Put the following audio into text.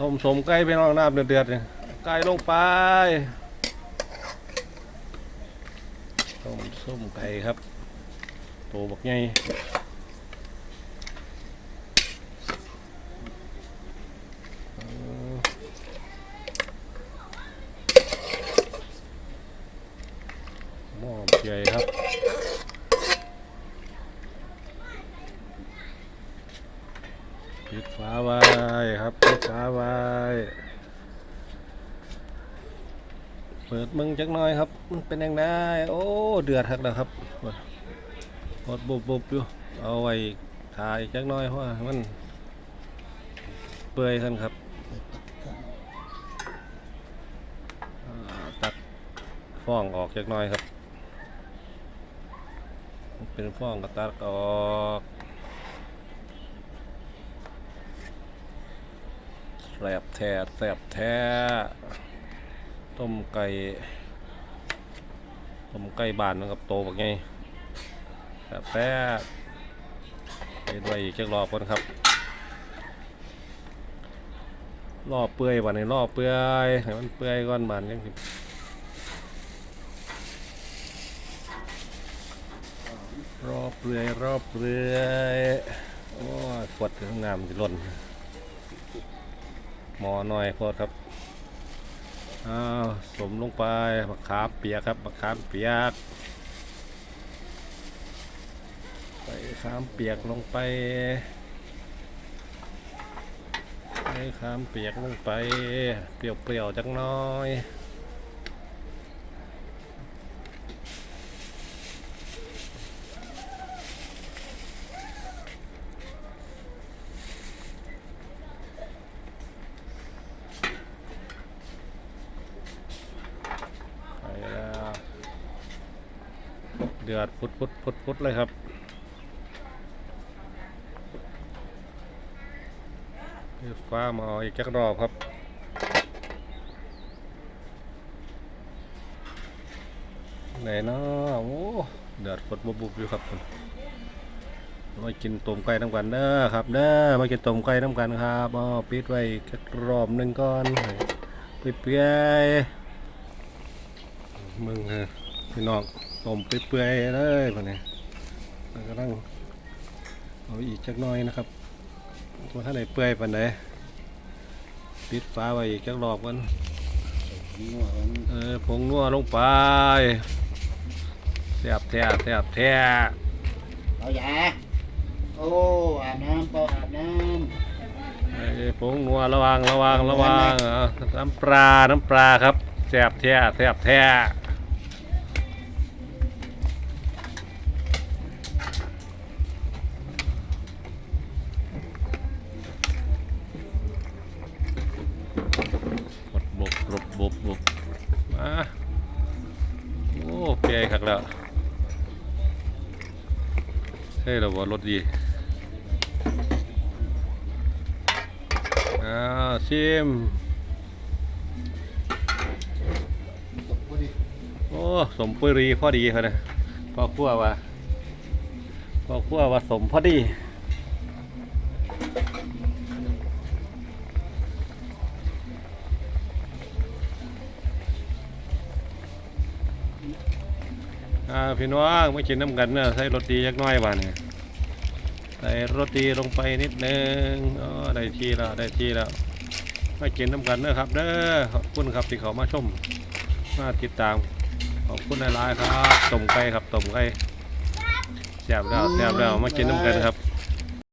ต้มสมไก่ไปน้องน้ำเดือดๆเนี่ยไก่ลงไปต้มส้มไก่ครับโตบักใหญ่หม้อใหญ่ครับ ปิดฝาไว้ครับปิดฝาไว้เปิดมึงจักหน่อยครับ มันเป็นยังไงโอ้ เดือดหักแล้วครับหดบุบบุบอยู่ เอาไว้ถ่ายจักหน่อยเพราะมันเปื่อยท่านครับตัดฟองออกจักหน่อยครับ เป็นฟองก็ตัดออก แสบแท้แสบแท้ต้มไก่ต้มไก่บานนะครับโตแบบไงแสบแท้เห็นไว้อีกจักรอบก่อนครับรอบเปื่อยบานนี้รอบเปื่อยให้มันเปื่อยก่อนบานยังสิรอบเปื่อยรอบเปื่อยโอ้ยปวดงน้ำจะหล่น มอหน่อยพอครับอ้าวสมลงไปมะขามเปียกครับมะขามเปียกใส่ขามเปียกลงไปใส่ขามเปียกลงไป เปรี้ยวๆจังหน้อยใส่แล้ว เดือดพุดพุดพุดพุดเลยครับ ฟ้ามาเอาอีกจักรอบครับไหนเนาะโอ้เดือดฝดบุบๆอยู่ครับผมมากินต้มไก่น้ำกันเด้อครับเด้อมากินต้มไก่น้ำกันครับอ๋อปิดไว้จักรอบหนึ่งก่อนให้เปื่อยมึงฮะพี่น้อง ต้มเปื่อยๆเลยพอนี้แล้วก็ต้องเอาอีกจักหน้อยนะครับว่าถ้าไหนเปื่อยปานใดปิดฟ้าไว้อีกจักรอบกันเออผงนัวลงไปแซ่บแท้แซ่บแท้เอาอย่าโอ้อาบน้ำปออาบน้เอ้ยผงนัวระวังระวังระวังเอาน้ำปลาน้ำปลาครับแซ่บแท้แซ่บแท้ บุบบุบมาโอ้แกขักแล้วเฮ้ยเราว่ารถดีอ่าวชิมโอ้สมปุรีพอดีเขานะพ่อขั้วว่าพ่อขั้วว่าสมพอดี อ่าพี่น้องไม่กินน้ำกันเนอะใส่รสดีจักน้อยว่าเนี่ยใส่รสดีลงไปนิดนึงอ๋อได้ทีแล้วได้ทีแล้วไม่กินน้ำกันเนอะครับเด้อขอบคุณครับที่เขามาชมมาติดตามขอบคุณหลายๆครับต้มไก่ครับต้มไก่แซ่บแล้วแซ่บแล้วมากินน้ำกันครับ